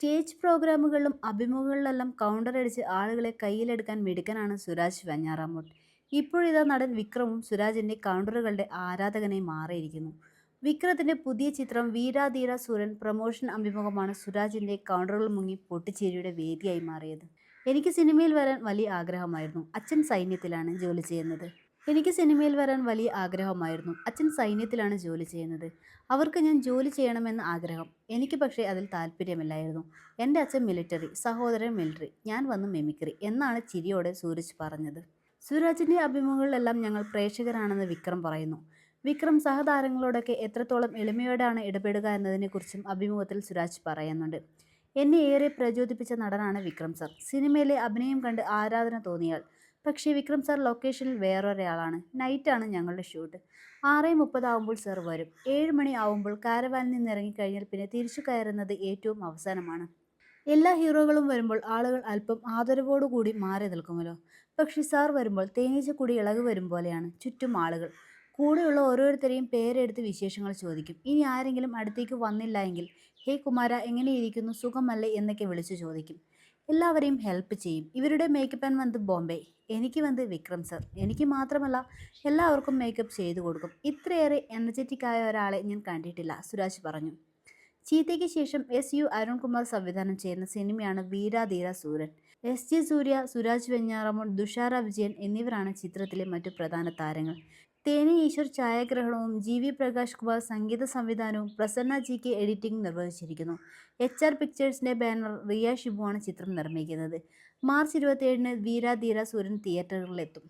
Stage പ്രോഗ്രാമുകളിലും അഭിമുഖങ്ങളിലെല്ലാം കൗണ്ടറടിച്ച് ആളുകളെ കയ്യിലെടുക്കാൻ മിടുക്കനാണ് സുരാജ് വെഞ്ഞാറാമൂട്ട് ഇപ്പോഴിതാ നടൻ വിക്രമും സുരാജിന്റെ കൗണ്ടറുകളുടെ ആരാധകനായി മാറിയിരിക്കുന്നു. വിക്രത്തിന്റെ പുതിയ ചിത്രം വീരാധീര സൂരൻ പ്രൊമോഷൻ അഭിമുഖമാണ് സുരാജിന്റെ കൗണ്ടറുകൾ മുങ്ങി പൊട്ടിച്ചേരിയുടെ വേദിയായി മാറിയത്. എനിക്ക് സിനിമയിൽ വരാൻ വലിയ ആഗ്രഹമായിരുന്നു. അച്ഛൻ സൈന്യത്തിലാണ് ജോലി ചെയ്യുന്നത്. എനിക്ക് സിനിമയിൽ വരാൻ വലിയ ആഗ്രഹമായിരുന്നു. അച്ഛൻ സൈന്യത്തിലാണ് ജോലി ചെയ്യുന്നത്. അവർക്ക് ഞാൻ ജോലി ചെയ്യണമെന്ന് ആഗ്രഹം. എനിക്ക് പക്ഷേ അതിൽ താല്പര്യമില്ലായിരുന്നു. എന്റെ അച്ഛൻ മിലിറ്ററി സഹോദരൻ മിലിറ്ററി ഞാൻ വന്ന് മെമിക്രി എന്നാണ് ചിരിയോടെ സൂരജ് പറഞ്ഞത്. സുരാജിന്റെ അഭിമുഖങ്ങളിലെല്ലാം ഞങ്ങൾ പ്രേക്ഷകരാണെന്ന് വിക്രം പറയുന്നു. വിക്രം സഹതാരങ്ങളോടൊക്കെ എത്രത്തോളം എളിമയോടാണ് ഇടപെടുക എന്നതിനെക്കുറിച്ചും അഭിമുഖത്തിൽ സുരാജ് പറയുന്നുണ്ട്. എന്നെ ഏറെ പ്രചോദിപ്പിച്ച നടനാണ് വിക്രം സർ. സിനിമയിലെ അഭിനയം കണ്ട് ആരാധന തോന്നിയാൽ പക്ഷേ വിക്രം സാർ ലൊക്കേഷനിൽ വേറൊരാളാണ്. നൈറ്റാണ് ഞങ്ങളുടെ ഷൂട്ട് ആറ് മുപ്പതാവുമ്പോൾ സാർ വരും. ഏഴ് മണി ആവുമ്പോൾ കാരവാനിൽ നിന്ന് ഇറങ്ങിക്കഴിഞ്ഞാൽ പിന്നെ തിരിച്ചു കയറുന്നത് ഏറ്റവും അവസാനമാണ്. എല്ലാ ഹീറോകളും വരുമ്പോൾ ആളുകൾ അല്പം ആദരവോടുകൂടി മാറി നിൽക്കുമല്ലോ. പക്ഷേ സാർ വരുമ്പോൾ തേനീച്ചക്കുടി ഇളകി വരും പോലെയാണ് ചുറ്റും ആളുകൾ. കൂടെയുള്ള ഓരോരുത്തരെയും പേരെടുത്ത് വിശേഷങ്ങൾ ചോദിക്കും. ഇനി ആരെങ്കിലും അടുത്തേക്ക് വന്നില്ല എങ്കിൽ ഹേ കുമാര എങ്ങനെയിരിക്കുന്നു? സുഖമല്ലേ? എന്നൊക്കെ വിളിച്ചു ചോദിക്കും. എല്ലാവരെയും ഹെൽപ്പ് ചെയ്യും. ഇവരുടെ മേക്കപ്പ് ആൻഡ് വന്ന് ബോംബെ. എനിക്ക് വന്ന് വിക്രം സർ എനിക്ക് മാത്രമല്ല എല്ലാവർക്കും മേക്കപ്പ് ചെയ്തു കൊടുക്കും. ഇത്രയേറെ എനർജറ്റിക് ആയ ഒരാളെ ഞാൻ കണ്ടിട്ടില്ല സുരാജ് പറഞ്ഞു. ചീത്തയ്ക്ക് ശേഷം എസ് യു അരുൺകുമാർ സംവിധാനം ചെയ്യുന്ന സിനിമയാണ് വീരാധീര സൂരൻ. എസ് ജി സൂര്യ സുരാജ് വെഞ്ഞാറമോൾ ദുഷാര വിജയൻ എന്നിവരാണ് ചിത്രത്തിലെ മറ്റു പ്രധാന താരങ്ങൾ. തേനി ഈശ്വർ ഛായാഗ്രഹണവും ജി വി പ്രകാശ് കുമാർ സംഗീത സംവിധാനവും പ്രസന്ന ജി കെ എഡിറ്റിംഗ് നിർവഹിച്ചിരിക്കുന്നു. എച്ച് ആർ പിക്ചേഴ്സിന്റെ ബാനർ റിയ ഷിബുവാണ് ചിത്രം നിർമ്മിക്കുന്നത്. മാർച്ച് ഇരുപത്തിയേഴിന് വീരാധീര സൂര്യൻ തിയേറ്ററുകളിലെത്തും.